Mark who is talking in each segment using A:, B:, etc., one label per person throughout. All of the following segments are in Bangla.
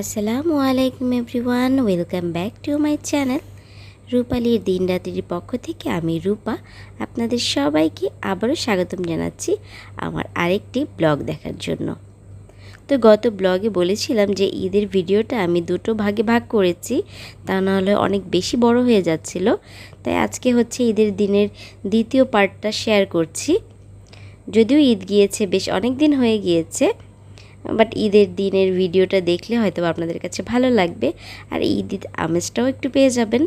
A: আসসালামু আলাইকুম everyone, welcome back to my channel. রূপালির দিন রাত্রির পক্ষ থেকে আমি রূপা, আপনাদের সবাইকে আবারও স্বাগতম জানাচ্ছি আমার আরেকটি ব্লগ দেখার জন্য। তো গত ব্লগে বলেছিলাম যে ঈদের ভিডিওটা আমি দুটো ভাগে ভাগ করেছি, তা নাহলে অনেক বেশি বড় হয়ে যাচ্ছিল। তাই আজকে হচ্ছে ঈদের দিনের দ্বিতীয় পার্টটা শেয়ার করছি। যদিও ঈদ গিয়েছে, বেশ অনেক দিন হয়ে গিয়েছে বাট ঈদের দিনের ভিডিওটা দেখলে হয়তো আপনাদের কাছে ভালো লাগবে। আর ঈদ ঈদ আমেজটাও একটু পেয়ে যাবেন।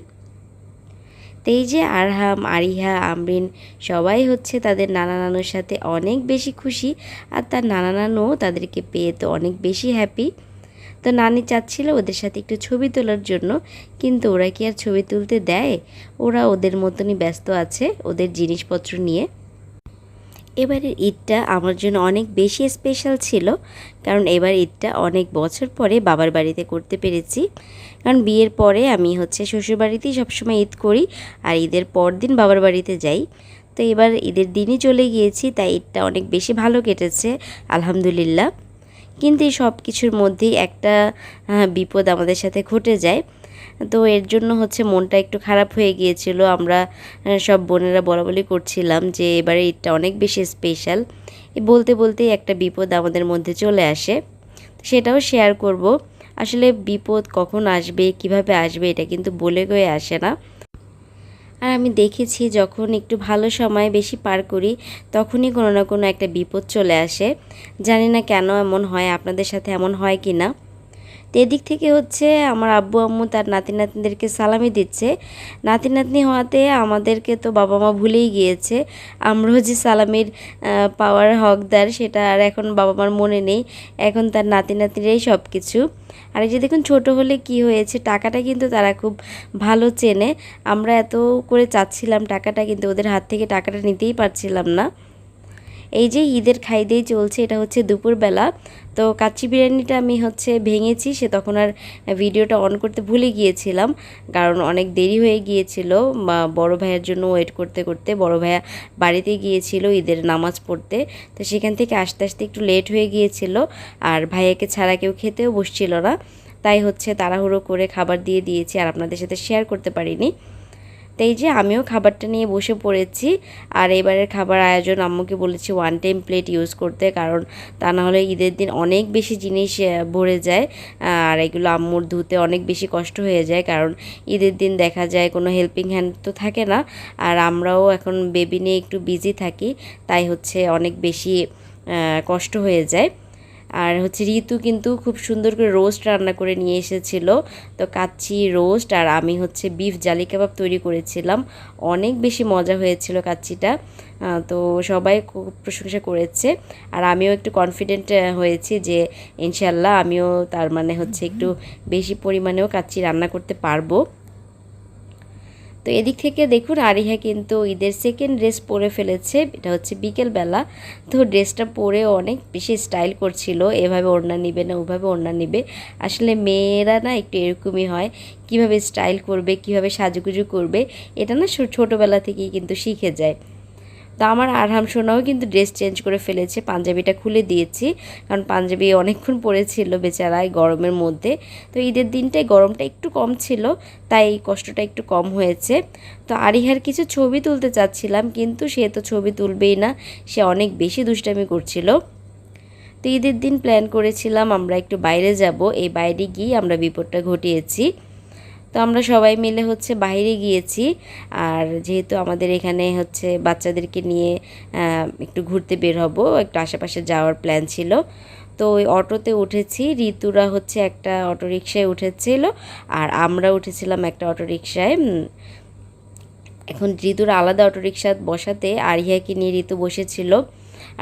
A: তো এই যে আরহাম, আরিহা, আমরিন সবাই হচ্ছে তাদের নানা নানুর সাথে অনেক বেশি খুশি আর তার নানা নানু তাদেরকে পেয়ে তো অনেক বেশি হ্যাপি তো নানি চাচ্ছিল ওদের সাথে একটু ছবি তোলার জন্য, কিন্তু ওরা কি আর ছবি তুলতে দেয়? ওরা ওদের মতনই ব্যস্ত আছে ওদের জিনিসপত্র নিয়ে। এবারের ঈদটা আমার জন্য অনেক বেশি স্পেশাল ছিল, কারণ এবার ঈদটা অনেক বছর পরে বাবার বাড়িতে করতে পেরেছি। কারণ বিয়ের পরে আমি হচ্ছে শ্বশুরবাড়িতেই সবসময় ঈদ করি আর ঈদের পর দিন বাবার বাড়িতে যাই। তো এবার ঈদের দিনই চলে গিয়েছি, তাই ঈদটা অনেক বেশি ভালো কেটেছে, আলহামদুলিল্লাহ। কিন্তু এই সব কিছুর মধ্যেই একটা বিপদ আমাদের সাথে ঘটে যায়। তো এর জন্য হচ্ছে মনটা একটু খারাপ হয়ে গিয়েছিল। আমরা সব বোনেরা বলা বলি করছিলাম যে এবারে ঈদটা অনেক বেশি স্পেশাল বলতে বলতেই একটা বিপদ আমাদের মধ্যে চলে আসে। সেটাও শেয়ার করব। আসলে বিপদ কখন আসবে, কীভাবে আসবে এটা কিন্তু বলে গয়ে আসে না। আর আমি দেখেছি যখন একটু ভালো সময় বেশি পার করি, তখনই কোনো না কোনো একটা বিপদ চলে আসে। জানি না কেন এমন হয়, আপনাদের সাথে এমন হয় কি না তো এদিক থেকে হচ্ছে আমার আব্বু, আম্মু তার নাতি নাতনিদেরকে সালামি দিচ্ছে। নাতি নাতনি হওয়াতে আমাদেরকে তো বাবা মা ভুলেই গিয়েছে। আমরাও যে সালামির পাওয়ার হকদার সেটা আর এখন বাবা মার মনে নেই। এখন তার নাতি নাতনিরাই সব কিছু আর এই যে দেখুন, ছোটো হলে কি হয়েছে, টাকাটা কিন্তু তারা খুব ভালো চেনে। আমরা এত করে চাচ্ছিলাম টাকাটা, কিন্তু ওদের হাত থেকে টাকাটা নিতেই পারছিলাম না। এই যে ঈদের খাই দিয়েই চলছে, এটা হচ্ছে দুপুরবেলা। তো কাচ্চি বিরিয়ানিটা আমি হচ্ছে ভেঙেছি, সে তখন আর ভিডিওটা অন করতে ভুলে গিয়েছিলাম, কারণ অনেক দেরি হয়ে গিয়েছিল। বড় ভাইয়ের জন্য ওয়েট করতে করতে, বড় ভাইয়া বাড়িতে গিয়েছিল ঈদের নামাজ পড়তে। তো সেখান থেকে আস্তে আস্তে একটু লেট হয়ে গিয়েছিল, আর ভাইয়াকে ছাড়া কেউ খেতেও বসছিল না। তাই হচ্ছে তাড়াহুড়ো করে খাবার দিয়ে দিয়েছি, আর আপনাদের সাথে শেয়ার করতে পারিনি। তো এই যে আমিও খাবারটা নিয়ে বসে পড়েছি। আর এবারের খাবার আয়োজন আম্মুকে বলেছি ওয়ান টাইম প্লেট ইউজ করতে, কারণ তা না হলে ঈদের দিন অনেক বেশি জিনিস ভরে যায়। আর এগুলো আম্মুর ধুতে অনেক বেশি কষ্ট হয়ে যায়, কারণ ঈদের দিন দেখা যায় কোনো হেল্পিং হ্যান্ড তো থাকে না। আর আমরাও এখন বেবি নিয়ে একটু বিজি থাকি, তাই হচ্ছে অনেক বেশি কষ্ট হয়ে যায়। আর হচ্ছে ঋতু কিন্তু খুব সুন্দর করে রোস্ট রান্না করে নিয়ে এসেছিল। তো কাচ্চি রোস্ট আর আমি হচ্ছে বিফ জালি কাবাব তৈরি করেছিলাম। অনেক বেশি মজা হয়েছিল কাচ্চিটা। তো সবাই খুব প্রশংসা করেছে। আর আমিও একটু কনফিডেন্ট হয়েছি যে ইনশাল্লাহ আমিও তার মানে হচ্ছে একটু বেশি পরিমাণেও কাচ্চি রান্না করতে পারব। তো এদিক থেকে দেখুন আরিহা কিন্তু ঈদের সেকেন্ড ড্রেস পরে ফেলেছে, এটা হচ্ছে বিকেলবেলা। তো ড্রেসটা পরে অনেক বেশি স্টাইল করছিল, এভাবে ওড়না নিবে না, ওভাবে ওড়না নিবে। আসলে মেয়েরা না একটু এরকমই হয়, কীভাবে স্টাইল করবে, কীভাবে সাজুগুজু করবে, এটা না ছোটোবেলা থেকেই কিন্তু শিখে যায়। তো আমার আরহাম সোনাও কিন্তু ড্রেস চেঞ্জ করে ফেলেছে, পাঞ্জাবিটা খুলে দিয়েছি, কারণ পাঞ্জাবি অনেকক্ষণ পরেছিল বেচারায় গরমের মধ্যে। তো ঈদের দিনটায় গরমটা একটু কম ছিল, তাই এই কষ্টটা একটু কম হয়েছে। তো আরিহার কিছু ছবি তুলতে চাচ্ছিলাম, কিন্তু সে তো ছবি তুলবেই না, সে অনেক বেশি দুষ্টামি করছিল। তো ঈদের দিন প্ল্যান করেছিলাম আমরা একটু বাইরে যাব, এই বাইরে গিয়ে আমরা বিপদটা ঘটিয়েছি। তো আমরা সবাই মিলে হচ্ছে বাইরে গিয়েছি। আর যেহেতু আমাদের এখানে হচ্ছে বাচ্চাদেরকে নিয়ে একটু ঘুরতে বের হব, একটু আশেপাশে যাওয়ার প্ল্যান ছিল। তো ওই অটোতে উঠেছি, ঋতুরা হচ্ছে একটা অটো রিক্সায় উঠেছিল, আর আমরা উঠেছিলাম একটা অটো রিক্সায় এখন ঋতুর আলাদা অটো রিক্সা বসাতে আরিয়াকে নিয়ে ঋতু বসেছিল।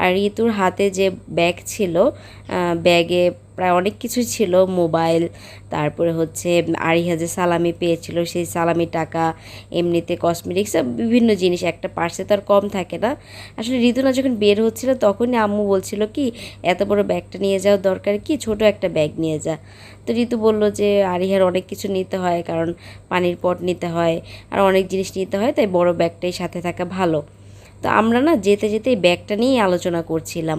A: আর ঋতুর হাতে যে ব্যাগ ছিল ব্যাগে প্রায় অনেক কিছু ছিল, মোবাইল, তারপরে হচ্ছে আড়াই যে সালামি পেয়েছিল, সেই সালামি টাকা, এমনিতে কসমেটিক্স বিভিন্ন জিনিস, একটা পার্সে তো আর কম থাকে না। আসলে ঋতুনা যখন বের হচ্ছিল, তখনই আম্মু বলছিল কি, এত বড় ব্যাগটা নিয়ে যাওয়ার দরকার কি? ছোট একটা ব্যাগ নিয়ে যা। তো ঋতু বলল যে, আরিহার অনেক কিছু নিতে হয়, কারণ পানির পট নিতে হয়, আর অনেক জিনিস নিতে হয়, তাই বড় ব্যাগটাই সাথে থাকা ভালো। তো আমরা না যেতে যেতে এই ব্যাগটা নিয়েই আলোচনা করছিলাম।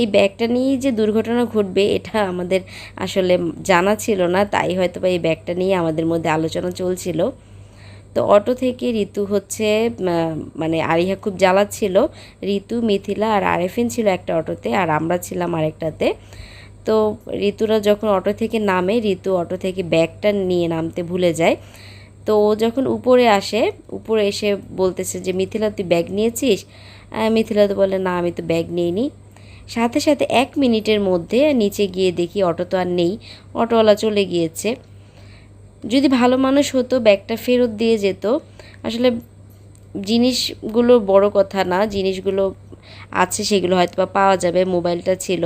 A: এই ব্যাগটা নিয়েই যে দুর্ঘটনা ঘটবে, এটা আমাদের আসলে জানা ছিল না, তাই হয়তো বা এই ব্যাগটা নিয়ে আমাদের মধ্যে আলোচনা চলছিল। তো অটো থেকে ঋতু হচ্ছে মানে আরিহা খুব জ্বালাচ্ছিল। ঋতু, মিথিলা আর আরেফিন ছিল একটা অটোতে আর আমরা ছিলাম আরেকটাতে। তো ঋতুরা যখন অটো থেকে নামে, ঋতু অটো থেকে ব্যাগটা নিয়ে নামতে ভুলে যায়। তো ও যখন উপরে আসে, উপরে এসে বলতেছে যে, মিথিলা, তুই ব্যাগ নিয়েছিস? মিথিলা তো বলে, না, আমি তো ব্যাগ নিইনি। সাথে সাথে এক মিনিটের মধ্যে নিচে গিয়ে দেখি অটো তো আর নেই, অটোওয়ালা চলে গিয়েছে। যদি ভালো মানুষ হতো, ব্যাগটা ফেরত দিয়ে যেত। আসলে জিনিসগুলো বড় কথা না, জিনিসগুলো আছে, সেগুলো হয়তো পাওয়া যাবে। মোবাইলটা ছিল,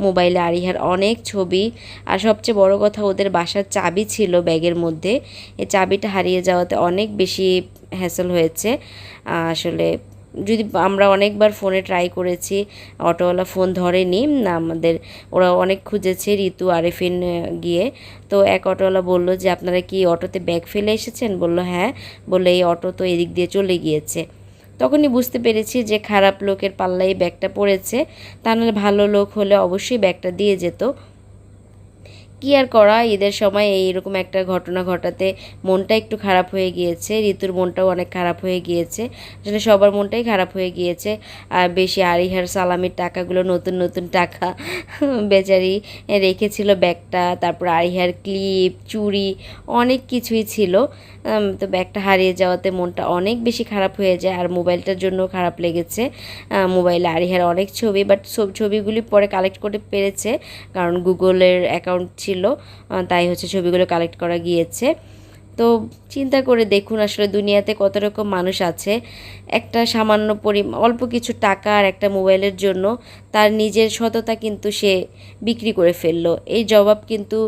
A: মোবাইলে আরিহার অনেক ছবি। আর সবচেয়ে বড় কথা, ওদের বাসার চাবি ছিল ব্যাগের মধ্যে। এই চাবিটা হারিয়ে যাওয়াতে অনেক বেশি হ্যাসেল হয়েছে। আসলে যদি আমরা অনেকবার ফোনে ট্রাই করেছি, অটোওয়ালা ফোন ধরেনি, না, আমাদের, ওরা অনেক খুঁজেছে ঋতু আরেফিন গিয়ে। তো এক অটোওয়ালা বলল যে, আপনারা কি অটোতে ব্যাগ ফেলে এসেছেন? বলল হ্যাঁ। বলল, এই অটো তো এদিক দিয়ে চলে গিয়েছে। তখনই বুঝতে পেরেছি যে খারাপ লোকের পাল্লাই ব্যাগটা পড়েছে। তা নাহলে ভালো লোক হলে অবশ্যই ব্যাগটা দিয়ে যেত। কি আর করা? ঈদের সময় এই এইরকম একটা ঘটনা ঘটাতে মনটা একটু খারাপ হয়ে গিয়েছে। ঋতুর মনটাও অনেক খারাপ হয়ে গিয়েছে। আসলে সবার মনটাই খারাপ হয়ে গিয়েছে। আর বেশি আরিহার সালামির টাকাগুলো নতুন নতুন টাকা বেচারি রেখেছিল ব্যাগটা, তারপর আরিহার ক্লিপ, চুড়ি অনেক কিছুই ছিল। তো ব্যাগটা হারিয়ে যাওয়াতে মনটা অনেক বেশি খারাপ হয়ে যায় আর মোবাইলটার জন্য খারাপ লেগেছে। মোবাইলে আরিহার অনেক ছবি, বাট সব ছবিগুলি পরে কালেক্ট করতে পেরেছে। কারণ গুগলের অ্যাকাউন্ট ছিল তাই হচ্ছে ছবিগুলো কালেক্ট করা গিয়েছে। তো চিন্তা করে দেখুন আসলে দুনিয়াতে কত রকম মানুষ আছে। একটা সামান্য পরি অল্প কিছু টাকা আর একটা মোবাইলের জন্য তার নিজের সততা কিন্তু সে বিক্রি করে ফেলল। এই জবাব কিন্তু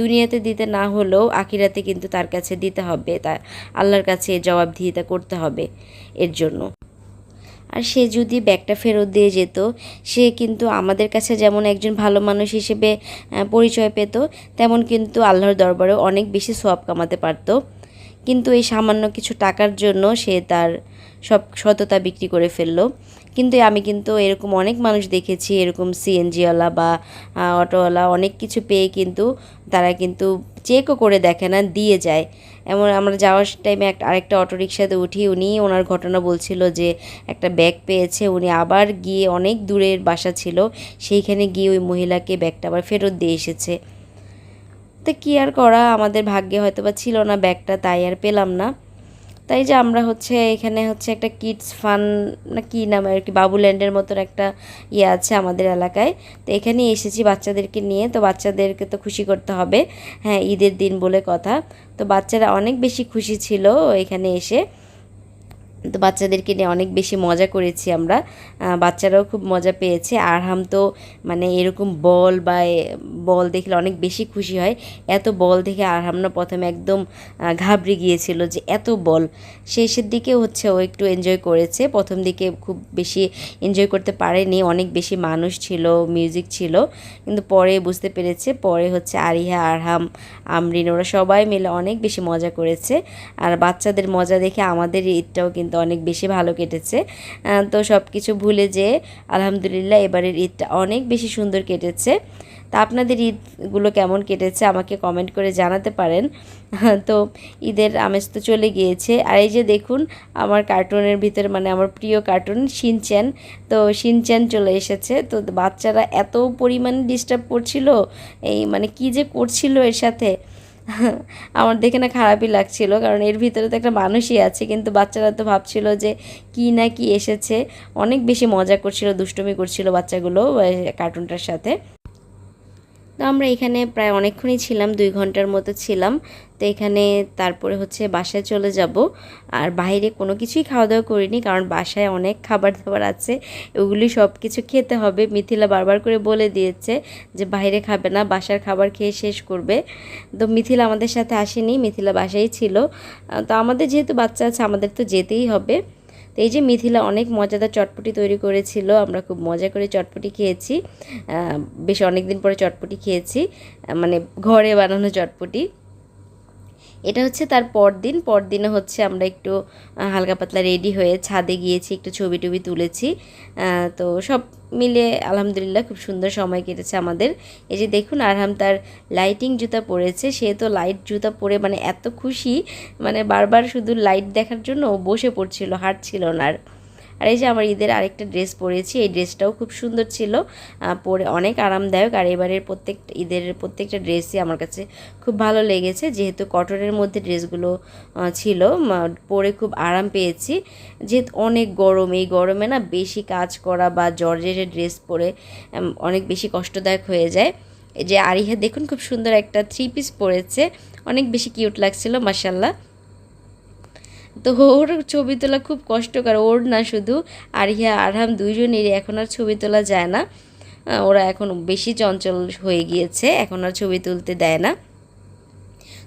A: দুনিয়াতে দিতে না হলেও আখিরাতে কিন্তু তার কাছে দিতে হবে। তার আল্লাহর কাছে জবাবদিহিতা করতে হবে এর জন্য। আর সে যদি ব্যাগটা ফেরত দিয়ে যেত, সে কিন্তু আমাদের কাছে যেমন একজন ভালো মানুষ হিসেবে পরিচয় পেত, তেমন কিন্তু আল্লাহর দরবারেও অনেক বেশি সোয়াব কামাতে পারত। কিন্তু এই সামান্য কিছু টাকার জন্য সে তার সব সততা বিক্রি করে ফেলল। কিন্তু আমি কিন্তু এরকম অনেক মানুষ দেখেছি, এরকম সিএনজিওয়ালা বা অটোওয়ালা অনেক কিছু পেয়ে কিন্তু তারা কিন্তু চেকও করে দেখে না, দিয়ে যায়। এমন আমরা যাওয়ার টাইমে একটা আরেকটা অটোরিকশাতে উঠি, উনি ওনার ঘটনা বলছিল যে একটা ব্যাগ পেয়েছে, উনি আবার গিয়ে অনেক দূরের বাসা ছিল, সেইখানে গিয়ে ওই মহিলাকে ব্যাগটা আবার ফেরত দিয়ে এসেছে। তো কী আর করা? আমাদের ভাগ্যে হয়তো বা ছিল না ব্যাগটা, তাই আর পেলাম না। তাই যে আমরা হচ্ছে এখানে হচ্ছে একটা কিডস ফান, না কী নাম আর কি বাবুল্যান্ডের মতন একটা ইয়ে আছে আমাদের এলাকায়। তো এখানেই এসেছি বাচ্চাদেরকে নিয়ে। তো বাচ্চাদেরকে তো খুশি করতে হবে। হ্যাঁ ঈদের দিন বলে কথা। তো বাচ্চারা অনেক বেশি খুশি ছিল এখানে এসে। তো বাচ্চাদেরকে নিয়ে অনেক বেশি মজা করেছি আমরা। বাচ্চারাও খুব মজা পেয়েছে। আরহাম তো মানে এরকম বল বা বল দেখলে অনেক বেশি খুশি হয়। এত বল দেখে আরহাম না প্রথমে একদম ঘাবড়ে গিয়েছিল যে এত বল। শেষের দিকে হচ্ছে ও একটু এনজয় করেছে। প্রথম দিকে খুব বেশি এনজয় করতে পারেনি। অনেক বেশি মানুষ ছিল মিউজিক ছিল। কিন্তু পরে বুঝতে পেরেছে, পরে হচ্ছে আরিহা, আরহাম, আমরিন ওরা সবাই মিলে অনেক বেশি মজা করেছে। আর বাচ্চাদের মজা দেখে আমাদের ঈদটাও কিন্তু কিন্তু অনেক বেশি ভালো কেটেছে। তো সব কিছু ভুলে যে আলহামদুলিল্লাহ এবারের ঈদটা অনেক বেশি সুন্দর কেটেছে। তা আপনাদের ঈদগুলো কেমন কেটেছে আমাকে কমেন্ট করে জানাতে পারেন। তো ঈদের আমেজ তো চলে গিয়েছে। আর এই যে দেখুন, আমার কার্টুনের ভিতরে মানে আমার প্রিয় কার্টুন শিনচ্যান তো শিনচ্যান চলে এসেছে। তো বাচ্চারা এত পরিমাণে ডিস্টার্ব করছিল, এই মানে কি যে করছিল এর সাথে। আমার দেখে না খারাপই লাগছিল, কারণ এর ভিতরে তো একটা মানুষই আছে, কিন্তু বাচ্চারা তো ভাবছিল যে কি না কি এসেছে। অনেক বেশি মজা করছিল, দুষ্টুমি করছিল বাচ্চাগুলো কার্টুনটার সাথে। তো আমরা এখানে প্রায় অনেকক্ষণই ছিলাম, দুই ঘণ্টার মতো ছিলাম। তো এখানে তারপরে হচ্ছে বাসায় চলে যাব। আর বাইরে কোনো কিছুই খাওয়া দাওয়া করিনি, কারণ বাসায় অনেক খাবার দাবার আছে। ওগুলি সব কিছু খেতে হবে। মিথিলা বারবার করে বলে দিয়েছে যে বাইরে খাবে না, বাসার খাবার খেয়ে শেষ করবে। তো মিথিলা আমাদের সাথে আসেনি, মিথিলা বাসায় ছিল। তো আমাদের যেহেতু বাচ্চা আছে, আমাদের তো যেতেই হবে। তো এই যে মিথিলা অনেক মজাদার চটপটি তৈরি করেছিল, আমরা খুব মজা করে চটপটি খেয়েছি। বেশ অনেক দিন পরে চটপটি খেয়েছি। মানে ঘরে বানানো চটপটি। এটা হচ্ছে তার পরদিন। পরদিনে হচ্ছে আমরা একটু হালকা পাতলা রেডি হয়ে ছাদে গিয়েছি, একটু ছবি টবি তুলেছি। তো সব মিলে আলহামদুলিল্লাহ খুব সুন্দর সময় কেটেছে আমাদের। এই যে দেখুন আরহাম তার লাইটিং জুতা পরেছে। সে তো লাইট জুতা পরে মানে এত খুশি মানে বারবার শুধু লাইট দেখার জন্য বসে পড়ছিল, হাঁটছিল না আর। আর এই যে আমার ঈদের আরেকটা ড্রেস পরেছি, এই ড্রেসটাও খুব সুন্দর ছিল পরে অনেক আরামদায়ক, আর এবারের প্রত্যেক ঈদের প্রত্যেকটা ড্রেসই আমার কাছে খুব ভালো লেগেছে, যেহেতু কটনের মধ্যে ড্রেসগুলো ছিল পরে খুব আরাম পেয়েছি, যেহেতু অনেক গরম, এই গরমে না বেশি কাজ করা বা জর্জেটের ড্রেস পরে অনেক বেশি কষ্টদায়ক হয়ে যায়, এই যে আরিহা দেখুন খুব সুন্দর একটা থ্রি পিস পরেছে, অনেক বেশি কিউট লাগছিল মাসাল্লাহ তো ওর ছবি তোলা খুব কষ্টকর, ওর না শুধু। আর আরিহা আরহাম দুইজনেরই এখন আর ছবি তোলা যায় না। ওরা এখন বেশি চঞ্চল হয়ে গিয়েছে, এখন আর ছবি তুলতে দেয় না।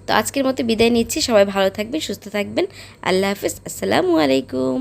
A: তো আজকের মতো বিদায় নিচ্ছি, সবাই ভালো থাকবেন, সুস্থ থাকবেন। আল্লাহ হাফিজ, আসসালামু আলাইকুম।